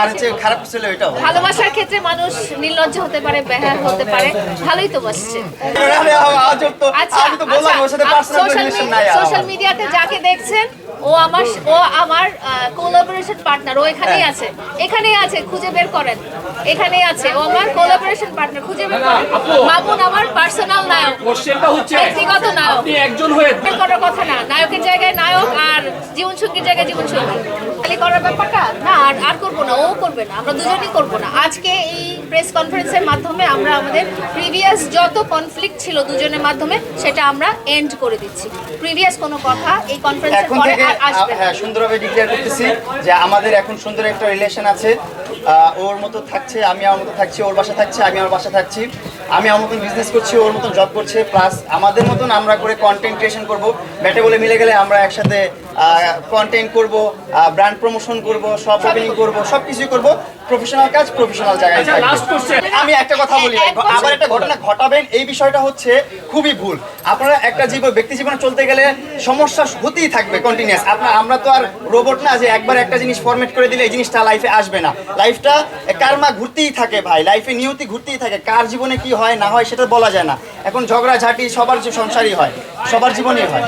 আর হচ্ছে খারাপ ছিল এটাও ভালোবাসার ক্ষেত্রে মানুষ নির্লজ্জ হতে পারে বেহায়া হতে পারে ভালোই তো বসছে। তো আচ্ছা আমি তো বললাম ওর সাথে পার্সোনাল রিলেশন নাই সোশ্যাল মিডিয়াতে যাকে দেখছেন ও আমার ও আমার কোলাবোরেশন পার্টনার ও এখানেই হ্যাঁ। আছে। এখানেই আছে খুঁজে বের করেন। এখানেই আছে ও আমার কোলাবোরেশন পার্টনার খুঁজে বের করেন। মামুন আমার পার্সোনাল নায়ক। কোশ্চেনটা হচ্ছে ব্যক্তিগত নায়ক। আপনি একজন হয়ে বের করার কথা না নায়কের জায়গায় নায়ক আর সঙ্গীর জায়গায় জীবন সঙ্গী। খালি করার ব্যাপারটা? না আর আর করব না ও করবে না আমরা দুজনেই করব না। আজকে এই প্রেস কনফারেন্সের মাধ্যমে আমরা আমাদের প্রিভিয়াস যত কনফ্লিক্ট ছিল দুজনের মাধ্যমে সেটা আমরা এন্ড করে দিচ্ছি। প্রিভিয়াস কোনো কথা এই কনফারেন্সের পরে আর আসবে না। হ্যাঁ সুন্দরভাবে ডিক্লেয়ার করতেছি যে আমাদের এখন সুন্দর একটা রিলেশন আছে। আহ, ওর মতো থাকছে আমি আমার মতো থাকছি ওর বাসা থাকছে আমি আমার বাসা থাকছি। আমি আমার মতন বিজনেস করছি ওর মতন জব করছে প্লাস আমাদের মতন আমরা করে কন্টেন্ট ক্রিয়েশন করব। ব্যাটে বলে মিলে গেলে আমরা একসাথে কন্টেন্ট করব ব্র্যান্ড প্রমোশন করব সব ওপেনিং করব সব কিছুই করব। প্রফেশনাল কাজ প্রফেশনাল জায়গায় আচ্ছা লাস্ট কোশ্চেন আমি একটা কথা বলি আবার একটা ঘটনা ঘটাবেন এই বিষয়টা হচ্ছে খুবই ভুল। আপনারা একটা জীবন ব্যক্তি জীবনে চলতে গেলে সমস্যা হতেই থাকবে কন্টিনিউয়াস আপনার আমরা তো আর রোবট না যে একবার একটা জিনিস ফরম্যাট করে দিলে এই জিনিসটা লাইফে আসবে না। লাইফটা কারমা ঘুরতেই থাকে ভাই লাইফে নিয়তি ঘুরতেই থাকে। কার জীবনে কি হয় না হয় সেটা বলা যায় না। এখন ঝগড়া ঝাঁটি সবার যে সংসারই হয় সবার জীবনেই হয়।